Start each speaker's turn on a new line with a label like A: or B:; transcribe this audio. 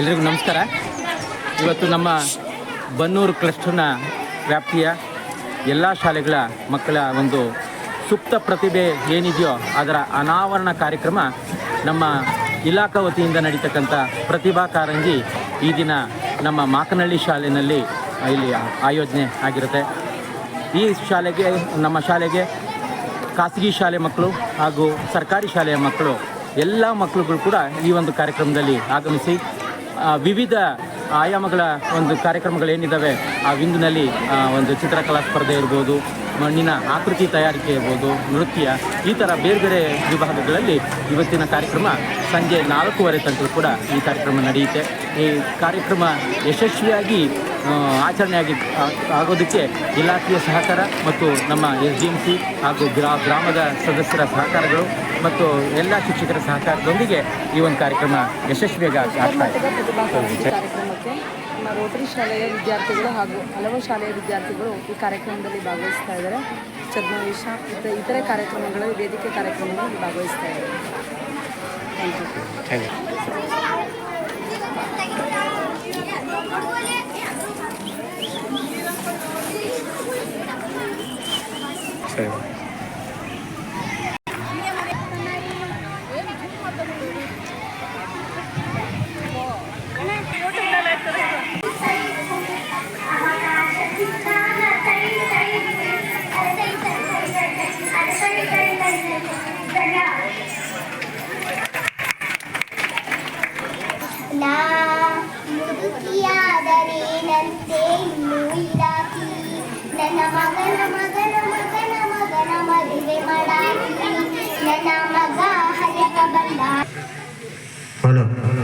A: ಎಲ್ರಿಗೂ ನಮಸ್ಕಾರ. ಇವತ್ತು ನಮ್ಮ ಬನ್ನೂರು ಕ್ಲಸ್ಟರ್ನ ವ್ಯಾಪ್ತಿಯ ಎಲ್ಲ ಶಾಲೆಗಳ ಮಕ್ಕಳ ಒಂದು ಸುಪ್ತ ಪ್ರತಿಭೆ ಏನಿದೆಯೋ ಅದರ ಅನಾವರಣ ಕಾರ್ಯಕ್ರಮ ನಮ್ಮ ಇಲಾಖಾ ವತಿಯಿಂದ ನಡೀತಕ್ಕಂಥ ಪ್ರತಿಭಾ ಕಾರಂಜಿ ಈ ದಿನ ನಮ್ಮ ಮಾಕನಹಳ್ಳಿ ಶಾಲೆಯಲ್ಲಿ ಇಲ್ಲಿ ಆಯೋಜನೆ ಆಗಿರುತ್ತೆ. ಈ ಶಾಲೆಗೆ, ನಮ್ಮ ಶಾಲೆಗೆ ಖಾಸಗಿ ಶಾಲೆ ಮಕ್ಕಳು ಹಾಗೂ ಸರ್ಕಾರಿ ಶಾಲೆಯ ಮಕ್ಕಳು, ಎಲ್ಲ ಮಕ್ಕಳುಗಳು ಕೂಡ ಈ ಒಂದು ಕಾರ್ಯಕ್ರಮದಲ್ಲಿ ಆಗಮಿಸಿ ವಿವಿಧ ಆಯಾಮಗಳ ಒಂದು ಕಾರ್ಯಕ್ರಮಗಳೇನಿದ್ದಾವೆ ಆ ವಿಂದಿನಲ್ಲಿ ಒಂದು ಚಿತ್ರಕಲಾ ಸ್ಪರ್ಧೆ ಇರ್ಬೋದು, ಮಣ್ಣಿನ ಆಕೃತಿ ತಯಾರಿಕೆ ಇರ್ಬೋದು, ನೃತ್ಯ, ಈ ಥರ ಬೇರೆ ಬೇರೆ ವಿಭಾಗಗಳಲ್ಲಿ ಇವತ್ತಿನ ಕಾರ್ಯಕ್ರಮ ಸಂಜೆ ನಾಲ್ಕೂವರೆ ತನಕ ಕೂಡ ಈ ಕಾರ್ಯಕ್ರಮ ನಡೆಯುತ್ತೆ. ಈ ಕಾರ್ಯಕ್ರಮ ಯಶಸ್ವಿಯಾಗಿ ಆ, ಆಚರಣೆಯಾಗಿ ಆ- ಆಗೋದಕ್ಕೆ ಇಲಾಖೆಯ ಸಹಕಾರ ಮತ್ತು ನಮ್ಮ ಎಸ್ ಡಿ ಎಂ ಸಿ ಹಾಗೂ ಗ್ರಾ ಗ್ರಾಮದ ಸದಸ್ಯರ ಸಹಕಾರಗಳು ಮತ್ತು ಎಲ್ಲ ಶಿಕ್ಷಕರ ಸಹಕಾರದೊಂದಿಗೆ ಈ ಒಂದು ಕಾರ್ಯಕ್ರಮ ಯಶಸ್ವಿಯಾಗಿ ಆಗ್- ಆಗ್ತಾ ಇದೆ.
B: ನಮ್ಮ ರೋಟರಿ ಶಾಲೆಯ ವಿದ್ಯಾರ್ಥಿಗಳು ಹಾಗೂ ಹಲವು ಶಾಲೆಯ ವಿದ್ಯಾರ್ಥಿಗಳು ಈ ಕಾರ್ಯಕ್ರಮದಲ್ಲಿ ಭಾಗವಹಿಸ್ತಾ ಇದ್ದಾರೆ. ಛದ್ಮವೇಶ ಇತರ ಇತರೆ ಕಾರ್ಯಕ್ರಮಗಳಲ್ಲಿ ವೇದಿಕೆ ಕಾರ್ಯಕ್ರಮಗಳಲ್ಲಿ ಭಾಗವಹಿಸ್ತಾ ಇದ್ದಾರೆ. ಥ್ಯಾಂಕ್ ಯು
C: சரி. நான் முதுகியாதரேனந்தே